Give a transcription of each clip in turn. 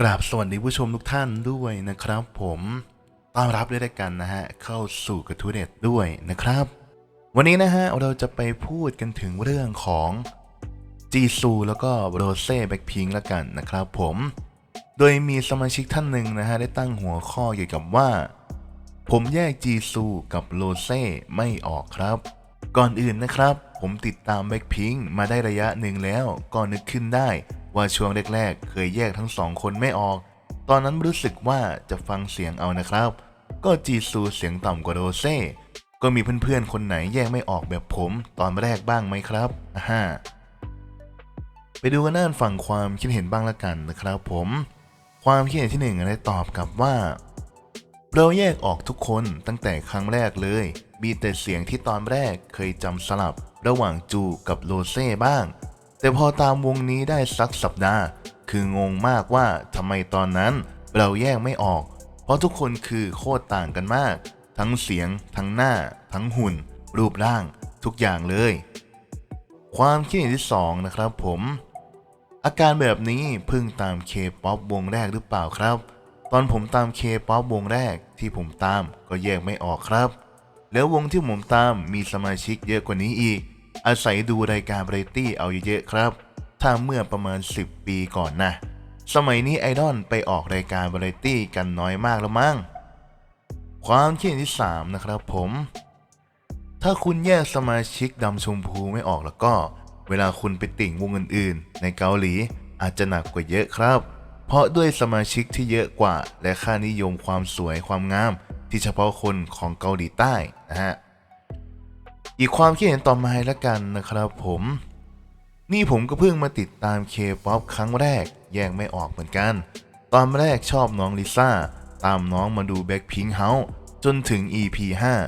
กราบสวัสดีผู้ชมทุกท่านด้วยนะครับ ผมต้อนรับด้วยกันนะฮะเข้าสู่กระทู้เน็ตด้วยนะครับ วันนี้นะฮะเราจะไปพูดกันถึงเรื่องของจีซูแล้วก็โรเซ่แบ็คพิงแล้วกันนะครับผมโดยมีสมาชิกท่านหนึ่งนะฮะได้ตั้งหัวข้อเกี่ยวกับว่า ผมแยกจีซูกับโรเซ่ไม่ออกครับ ก่อนอื่นนะครับ ผมติดตามแบ็คพิงมาได้ระยะหนึ่งแล้วก็นึกขึ้นได้ ว่าช่วงแรกๆ เคยแยกทั้งสองคนไม่ออก ตอนนั้นรู้สึกว่าจะฟังเสียงเอานะครับ ก็จีซูเสียงต่ำกว่าโรเซ่ ก็มีเพื่อนๆ คนไหนแยกไม่ออกแบบผมตอนแรกบ้างไหมครับอ่าไปดูกันด้านฝั่งความคิดเห็นบ้างละกันนะครับผม ความคิดเห็นที่หนึ่งได้ตอบกลับว่า เราแยกออกทุกคนตั้งแต่ครั้งแรกเลย มีแต่เสียงที่ตอนแรกเคยจำสลับระหว่างจูกับโรเซ่บ้าง แต่พอตามวงนี้ได้สักสัปดาห์ คืองงมากว่าทำไมตอนนั้นเราแยกไม่ออก เพราะทุกคนคือโคตรต่างกันมาก ทั้งเสียง ทั้งหน้า ทั้งหุ่น รูปร่าง ทุกอย่างเลย ความคิดเห็นที่สองนะครับผม อาการแบบนี้เพิ่งตามเคป๊อปวงแรกหรือเปล่าครับ ตอนผมตามเคป๊อปวงแรกที่ผมตามก็แยกไม่ออกครับ แล้ววงที่ผมตามมีสมาชิกเยอะกว่านี้อีก อาศัยดูรายการบรตี้เอาเยอะๆครับ ถ้าเมื่อประมาณ 10 ปีก่อนนะ สมัยนี้ไอดอลไปออกรายการบรตี้กันน้อยมากแล้วมั้ง ความคิดเห็นที่ 3 นะครับผม ถ้าคุณแยกสมาชิกดำชมพูไม่ออกแล้วก็ เวลาคุณไปติ่งวงอื่นๆ ในเกาหลีอาจจะหนักกว่าเยอะครับ เพราะด้วยสมาชิกที่เยอะกว่า และค่านิยมความสวยความงามที่เฉพาะคนของเกาหลีใต้นะฮะ อีกความคิดเห็นต่อมาแล้วกันนะครับผม นี่ผมก็เพิ่งมาติดตามเคป๊อปครั้งแรก แยกไม่ออกเหมือนกัน ตอนแรกชอบน้องลิซ่า ตามน้องมาดูแบ็คพิงเฮาจนถึง EP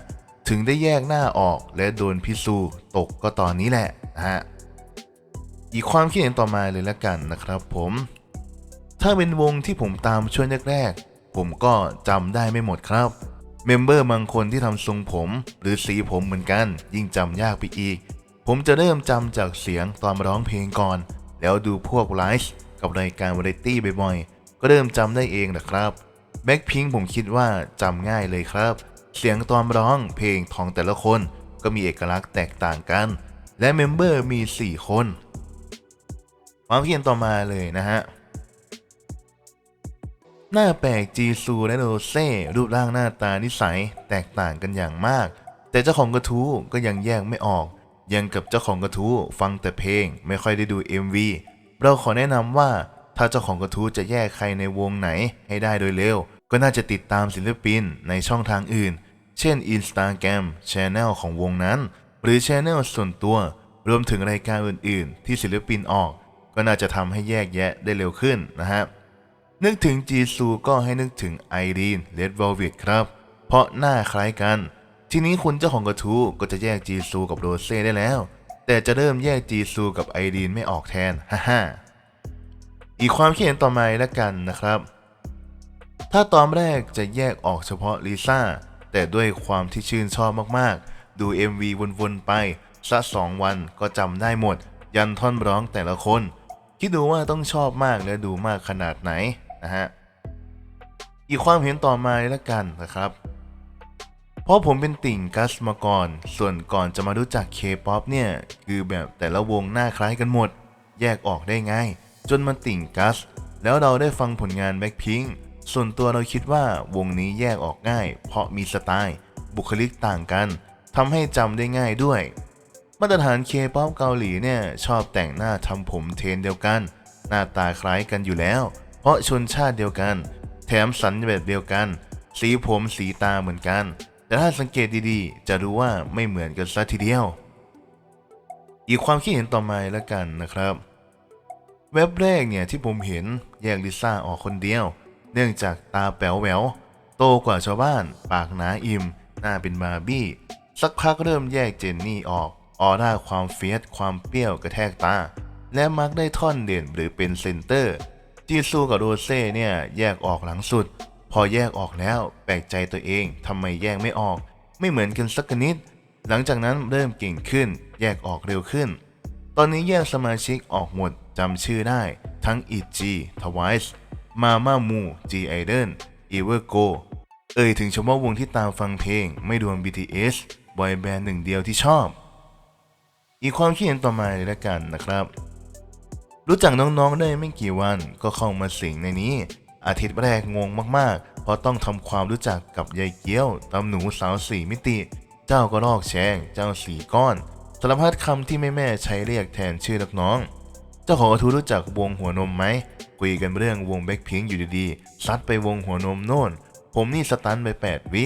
5 ถึงได้แยกหน้าออกและโดนพิสูตกก็ตอนนี้แหละนะฮะอีกความคิดเห็นต่อมาเลยละกันนะครับผม ถ้าเป็นวงที่ผมตามช่วงแรกๆผมก็จำได้ไม่หมดครับ เมมเบอร์บางคนที่ทำทรงผม หรือสีผมเหมือนกัน ยิ่งจำยากไปอีก ผมจะเริ่มจำจากเสียงตอนร้องเพลงก่อน แล้วดูพวกไลฟ์กับรายการวาไรตี้บ่อยๆ ก็เริ่มจำได้เองนะครับแบ็คพิงผมคิดว่าจำง่ายเลยครับ เสียงตอนร้องเพลงของแต่ละคนก็มีเอกลักษณ์แตกต่างกัน และเมมเบอร์มี 4 คน ความคิดเห็นต่อมาเลยนะฮะ หน้าแปลกจีซูและโรเซ่รูปร่างหน้าตานิสัยแตกต่างกันอย่างมาก แต่เจ้าของกระทู้ก็ยังแยกไม่ออก ยังกับเจ้าของกระทู้ฟังแต่เพลงไม่ค่อยได้ดู MV เราขอแนะนำว่าถ้าเจ้าของกระทู้จะแยกใครในวงไหนให้ได้โดยเร็ว ก็น่าจะติดตามศิลปินในช่องทางอื่น เช่น Instagram Channel ของวงนั้น หรือ Channel ส่วนตัว รวมถึงรายการอื่น ๆ ที่ศิลปินออก ก็น่าจะทำให้แยกแยะได้เร็วขึ้นนะฮะ นึกถึงจีซูก็ให้นึกถึงไอรีนเลดวอลวิดครับ เพราะหน้าคล้ายกัน ทีนี้คุณเจ้าของกระทู้ก็จะแยกจีซูกับโรเซ่ได้แล้ว แต่จะเริ่มแยกจีซูกับไอรีนไม่ออกแทนฮ่าฮ่าอีกความคิดเห็นต่อมาแล้วกันนะครับ ถ้าตอนแรกจะแยกออกเฉพาะลิซ่าแต่ด้วยความที่ชื่นชอบมากๆ ดู MV วนๆไปสักสองวันก็จำได้หมด ยันท่อนร้องแต่ละคน คิดดูว่าต้องชอบมากและดูมากขนาดไหน นะฮะอีกความเห็นต่อมาล้วกันนะครับ เพราะผมเป็นติ่งกัสมาก่อน ส่วนก่อนจะมารู้จักเคป๊อปเนี่ย คือแบบแต่ละวงหน้าคล้ายกันหมด แยกออกได้ง่าย จนมาติ่งกัส แล้วเราได้ฟังผลงานแบ็คพิงส่วนตัวเราคิดว่าวงนี้แยกออกง่าย เพราะมีสไตล์ บุคลิกต่างกันทำให้จำได้ง่ายด้วย มาตรฐานเคป๊อปเกาหลีเนี่ยชอบแต่งหน้าทำผมเทนเดียวกัน หน้าตาคล้ายกันอยู่แล้ว ราะชนชาติเดียวกัน แถมสันแบบเดียวกัน สีผมสีตาเหมือนกัน แต่ถ้าสังเกตดีๆ จะรู้ว่าไม่เหมือนกันซะทีเดียว อีกความคิดเห็นต่อมาแล้วกันนะครับ เว็บแรกเนี่ยที่ผมเห็นแยกลิซ่าออกคนเดียว เนื่องจากตาแป๋วแหววโตกว่าชาวบ้าน ปากหนาอิ่ม หน้าเป็นบาร์บี้ สักพักเริ่มแยกเจนนี่ออก ออร่าความเฟียสความเปรี้ยวกระแทกตา และมักได้ท่อนเด่นหรือเป็นเซนเตอร์ จีซูกับโรเซ่เนี่ยแยกออกหลังสุด พอแยกออกแล้วแปลกใจตัวเองทำไมแยกไม่ออก ไม่เหมือนกันสักนิด หลังจากนั้นเริ่มเก่งขึ้น แยกออกเร็วขึ้น ตอนนี้แยกสมาชิกออกหมดจำชื่อได้ ทั้ง EG Twice มาม่ามูจีไอเดนอีเวอร์โกเอ่ยถึงเฉพาะวงที่ตามฟังเพลง ไม่รวม BTS บอยแบนด์หนึ่งเดียวที่ชอบ อีกความคิดเห็นต่อมาเลยละกันนะครับ รู้จักน้องๆได้ไม่กี่วันก็เข้ามาสิงในนี้ อาทิตย์แรกงงมากๆ เพราะต้องทำความรู้จักกับยายเกี้ยวตำหนูสาวสี่มิติ เจ้ากระรอกแชงเจ้าสีก้อนสารพัดคำที่แม่แม่ๆใช้เรียกแทนชื่อนักน้อง เจ้าของกระทูรู้จักวงหัวนมไหมคุยกันเรื่องวงแบ็คพิงอยู่ดีๆซัดไปวงหัวนมโน่น ผมนี่สตันไป 8 วิ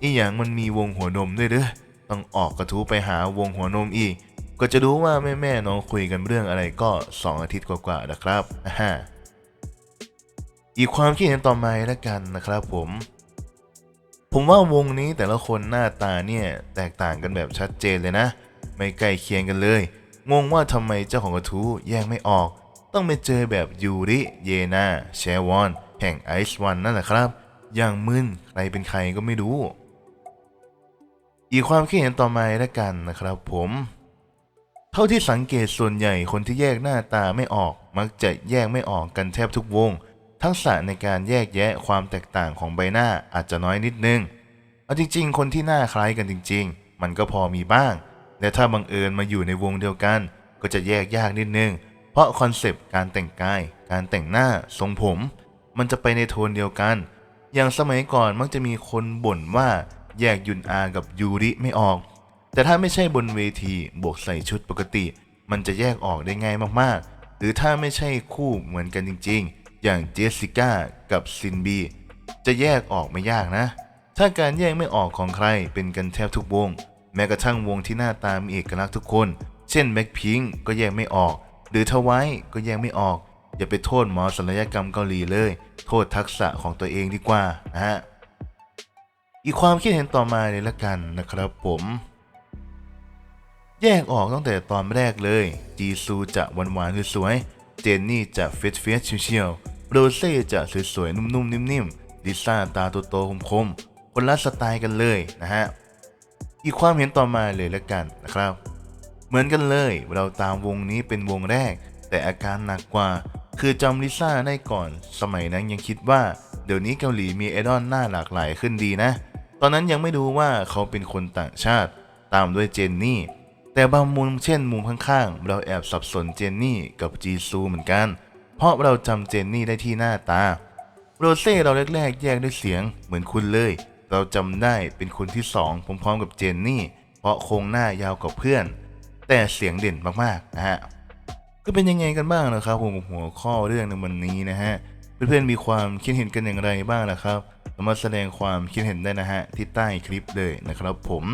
อีหยังมันมีวงหัวนมด้วยเด้อต้องออกกระทู้ไปหาวงหัวนมอีก ก็จะรู้ว่าแม่แม่ๆน้องคุยกันเรื่องอะไรก็ 2 อาทิตย์กว่าๆนะครับอ่าฮะอีกความคิดเห็นต่อมาแล้วกันนะครับผม ผมว่าวงนี้แต่ละคนหน้าตาเนี่ย แตกต่างกันแบบชัดเจนเลยนะ ไม่ใกล้เคียงกันเลย งงว่าทำไมเจ้าของกระทู้แยกไม่ออก ต้องไปเจอแบบยูริ เยนาแชวอน แห่งไอซ์วันนั่นแหละครับ อย่างมึนใครเป็นใครก็ไม่รู้ อีกความคิดเห็นต่อมาแล้วกันนะครับผม เท่าที่สังเกตส่วนใหญ่คนที่แยกหน้าตาไม่ออก มักจะแยกไม่ออกกันแทบทุกวง ทักษะในการแยกแยะความแตกต่างของใบหน้าอาจจะน้อยนิดนึงเอาจริง ๆ คนที่หน้าคล้ายกันจริง ๆ มันก็พอมีบ้างแต่ถ้าบังเอิญมาอยู่ในวงเดียวกัน ก็จะแยกยากนิดนึง เพราะคอนเซปต์การแต่งกาย การแต่งหน้าทรงผม มันจะไปในโทนเดียวกัน อย่างสมัยก่อนมักจะมีคนบ่นว่าแยกยุนอากับยูริไม่ออก แต่ถ้าไม่ใช่บนเวทีบวกใส่ชุดปกติ มันจะแยกออกได้ง่ายมากๆ หรือถ้าไม่ใช่คู่เหมือนกันจริง ๆ อย่างเจสสิก้ากับซินบีจะแยกออกไม่ยากนะ ถ้าการแยกไม่ออกของใครเป็นกันแทบทุกวง แม้กระทั่งวงที่หน้าตามีเอกลักษณ์ทุกคน เช่นแบ็คพิงก็แยกไม่ออก หรือทวายก็แยกไม่ออก อย่าไปโทษหมอศัลยกรรมเกาหลีเลย โทษทักษะของตัวเองดีกว่านะฮะอีกความคิดเห็นต่อมาเลยละกันนะครับผม แยกออกตั้งแต่ตอนแรกเลย จีซูจะหวานๆสวยๆเจนนี่จะเฟสเฟสเชียวๆโรเซ่จะสวยๆนุ่มๆนิ่มๆลิซ่าตาโตๆคมๆคนละสไตล์กันเลยนะฮะอีกความเห็นต่อมาเลยละกันนะครับ เหมือนกันเลยเราตามวงนี้เป็นวงแรก แต่อาการหนักกว่า คือจำลิซ่าได้ก่อน สมัยนั้นยังคิดว่า เดี๋ยวนี้เกาหลีมีไอดอลหน้าหลากหลายขึ้นดีนะ ตอนนั้นยังไม่รู้ว่าเขาเป็นคนต่างชาติ ตามด้วยเจนนี่ แต่บางมุมเช่นมุมข้างๆ เราแอบสับสนเจนนี่กับจีซูเหมือนกัน เพราะเราจำเจนนี่ได้ที่หน้าตา โรเซ่เราแรกๆ แยกด้วยเสียงเหมือนคุณเลย เราจำได้เป็นคนที่สองพร้อมๆกับเจนนี่ เพราะโครงหน้ายาวกว่าเพื่อน แต่เสียงเด่นมากๆนะฮะก็เป็นยังไงกันบ้างนะครับผมกับหัวข้อเรื่องในวันนี้นะฮะเพื่อนๆมีความคิดเห็นกันอย่างไรบ้างนะครับ มาแสดงความคิดเห็นได้นะฮะที่ใต้คลิปเลยนะครับผม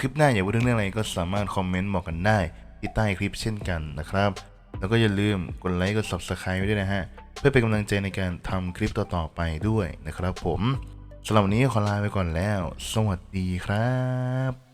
คลิปหน้าอยากพูดเรื่องอะไรก็สามารถคอมเมนต์บอกกันได้ ที่ใต้คลิปเช่นกันนะครับ แล้วก็อย่าลืมกดไลค์กด subscribe ไว้ด้วยนะฮะ เพื่อเป็นกำลังใจในการทำคลิปต่อๆไปด้วยนะครับผมสำหรับวันนี้ขอลาไปก่อนแล้ว สวัสดีครับ